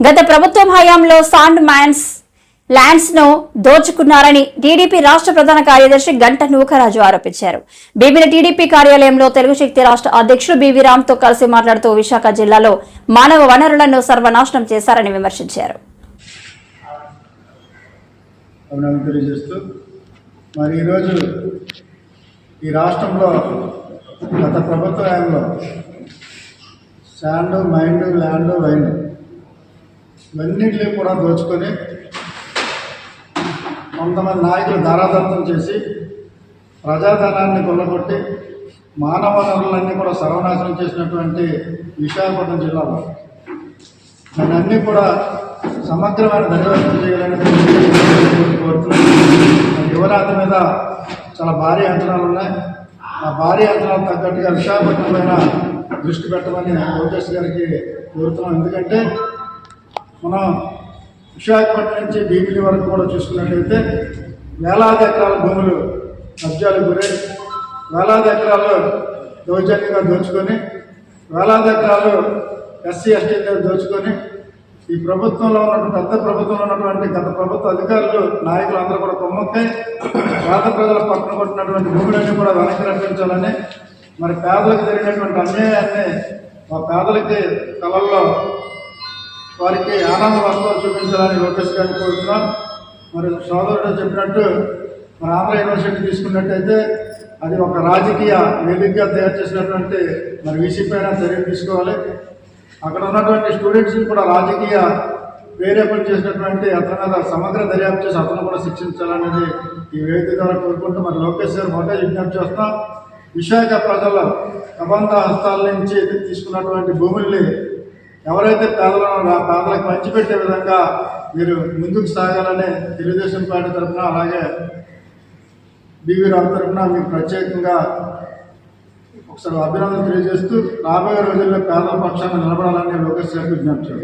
గత ప్రభుత్వం హయాంలో సాండ్ మ్యాన్స్ ల్యాండ్స్ను దోచుకున్నారని టీడీపీ రాష్ట్ర ప్రధాన కార్యదర్శి గంట నూకరాజు ఆరోపించారు. బీబీల టీడీపీ కార్యాలయంలో తెలుగు శక్తి రాష్ట్ర అధ్యక్షుడు బీవీ రామ్తో కలిసి మాట్లాడుతూ విశాఖ జిల్లాలో మానవ వనరులను సర్వనాశనం చేశారని విమర్శించారు. మరి ఈరోజు ఈ రాష్ట్రంలో గత ప్రభుత్వ హయాంలో శాండ్ మైండ్ ల్యాండ్ వైండ్ ఇవన్నింటినీ కూడా దోచుకొని కొంతమంది నాయకులు ధారాదత్తం చేసి ప్రజాధనాన్ని కొల్లగొట్టి మానవ వనరులన్నీ కూడా సర్వనాశనం చేసినటువంటి విశాఖపట్నం జిల్లాలో దాన్ని అన్నీ కూడా సమగ్రమైన దర్యాప్తు చేయాలని కోరుతున్నాను. యువరాత్రి మీద చాలా భారీ అంచనాలు ఉన్నాయి. ఆ భారీ అంచనాలు తగ్గట్టుగా విశాఖపట్నం పైన దృష్టి పెట్టమని లోకేష్ గారికి కోరుతున్నాం ఎందుకంటే మనం విశాఖపట్నం నుంచి భీమిలి వరకు కూడా చూసుకున్నట్లయితే వేలాది ఎకరాల భూములు కబ్జాలకు గురై వేలాది ఎకరాలు దౌర్జన్యంగా దోచుకొని వేలాది ఎకరాలు ఎస్సీ ఎస్టీ దగ్గర దోచుకొని ఈ ప్రభుత్వంలో ఉన్నటువంటి పెద్ద ప్రభుత్వంలో ఉన్నటువంటి గత ప్రభుత్వ అధికారులు నాయకులు అందరూ కూడా కొమ్మక్కై పేద ప్రజల పక్కన కొట్టినటువంటి భూములన్నీ కూడా వెనక్కి రప్పించాలని మరి పేదలకు జరిగినటువంటి అన్యాయాన్ని మా పేదలకి కళల్లో వారికి ఆనంద వస్తువులు చూపించాలని లోకేష్ గారిని కోరుతున్నాం. మరి సోదరుడు చెప్పినట్టు మరి ఆంధ్ర యూనివర్సిటీ తీసుకున్నట్టయితే అది ఒక రాజకీయ వేదికగా తయారు చేసినటువంటి మరి వీసీ పైన చర్యలు తీసుకోవాలి. అక్కడ ఉన్నటువంటి స్టూడెంట్స్ని కూడా రాజకీయ ప్రేరేపణ చేసినటువంటి అతని మీద సమగ్ర దర్యాప్తు చేసి అతను కూడా శిక్షించాలనేది ఈ వేదిక ద్వారా కోరుకుంటూ మరి లోకేష్ గారు మొదట విజ్ఞప్తి చేస్తున్నాం విశాఖ ప్రజల కబంధ హస్తాల నుంచి తీసుకున్నటువంటి భూముల్ని ఎవరైతే పేదలను పేదలకు పంచిపెట్టే విధంగా మీరు ముందుకు సాగాలని తెలుగుదేశం పార్టీ తరఫున అలాగే బీవీ రావు తరఫున మీకు ప్రత్యేకంగా ఒకసారి అభినందన తెలియజేస్తూ రాబోయే రోజుల్లో పేదల పక్షాన్ని నిలబడాలని లోకేష్ గారికి విజ్ఞప్తి